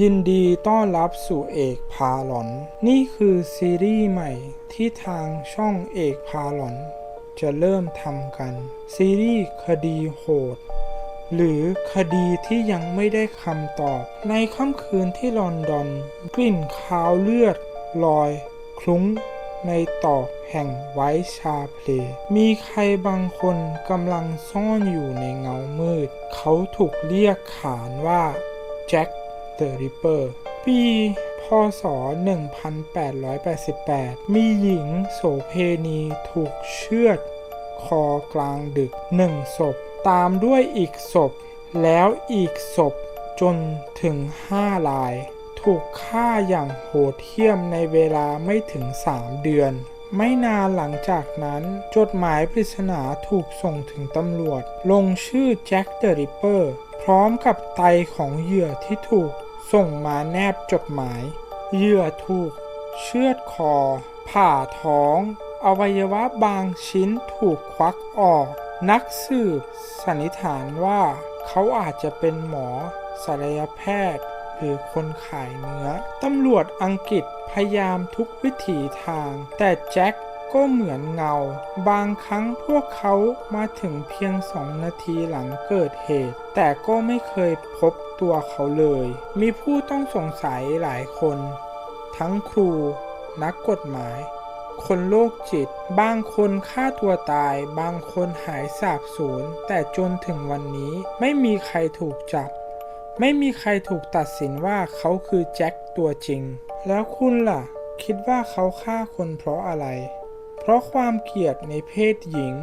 ยินดีต้อนรับสู่เอกพาหลอน นี่คือซีรีส์ใหม่ที่ทางช่องเอกพาหลอน จะเริ่มทำกัน ซีรีส์คดีโหด หรือคดีที่ยังไม่ได้คำตอบ ในค่ำคืนที่ลอนดอน กลิ่นคาวเลือด ลอย คลุ้ง ในตอกแห่งไวท์ชาเพล มีใครบางคนกำลังซ่อนอยู่ในเงามืด เขาถูกเรียกขานว่าแจ็ค เดอะริปเปอร์ปีพศ 1888 มีหญิงโสเพณีถูกเชือด คอกลางดึกหนึ่งศพ ตามด้วยอีกศพ แล้วอีกศพจนถึงห้าราย ถูกฆ่าอย่างโหดเหี้ยมในเวลาไม่ถึง3เดือน ไม่นานหลังจากนั้น จดหมายปริศนาถูกส่งถึงตำรวจ ลงชื่อแจ็คเดอะริปเปอร์ พร้อมกับไตของเหยื่อที่ถูก ส่งมาแนบจดหมาย เหยื่อถูก เชือดคอ ผ่าท้อง อวัยวะบางชิ้นถูกควักออก นักสืบสันนิษฐานว่า เขาอาจจะเป็นหมอศัลยแพทย์ หรือคนขายเนื้อ ตำรวจอังกฤษพยายามทุกวิถีทาง แต่แจ็ค ก็เหมือนเงา บางครั้งพวกเขามาถึงเพียงสองนาทีหลังเกิดเหตุ แต่ก็ไม่เคยพบตัวเขาเลย มีผู้ต้องสงสัยหลายคน ทั้งครู นักกฎหมาย คนโรคจิต บางคนฆ่าตัวตาย บางคนหายสาบสูญ แต่จนถึงวันนี้ไม่มีใครถูกจับ ไม่มีใครถูกตัดสินว่าเขาคือแจ็คตัวจริง แล้วคุณล่ะ คิดว่าเขาฆ่าคนเพราะอะไร เพราะความเกลียดในเพศหญิง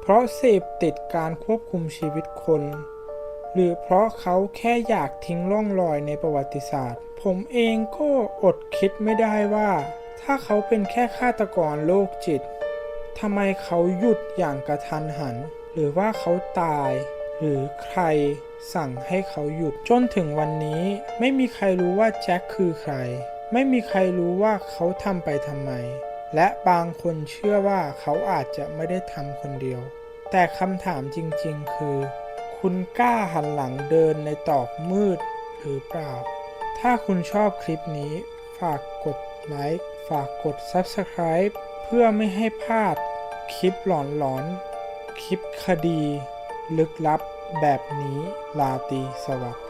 เพราะเสพติดการควบคุมชีวิตคน หรือเพราะเขาแค่อยากทิ้งร่องรอยในประวัติศาสตร์ ผมเองก็อดคิดไม่ได้ว่า ถ้าเขาเป็นแค่ฆาตกรโรคจิตทำไมเขาหยุดอย่างกระทันหัน หรือว่าเขาตาย หรือใครสั่งให้เขาหยุดจนถึงวันนี้ ไม่มีใครรู้ว่าแจ็คคือใคร ไม่มีใครรู้ว่าเขาทำไปทำไม และบางคนเชื่อว่าเขาอาจจะไม่ได้ทำคนเดียว แต่คำถามจริงๆ คือ คุณกล้าหันหลังเดินในตอกมืดหรือเปล่า ถ้าคุณชอบคลิปนี้ ฝากกดไลค์ฝากกด Subscribe เพื่อไม่ให้พลาดคลิปหลอนๆ คลิปคดี ลึกลับแบบนี้ลาตีสวัสดิ์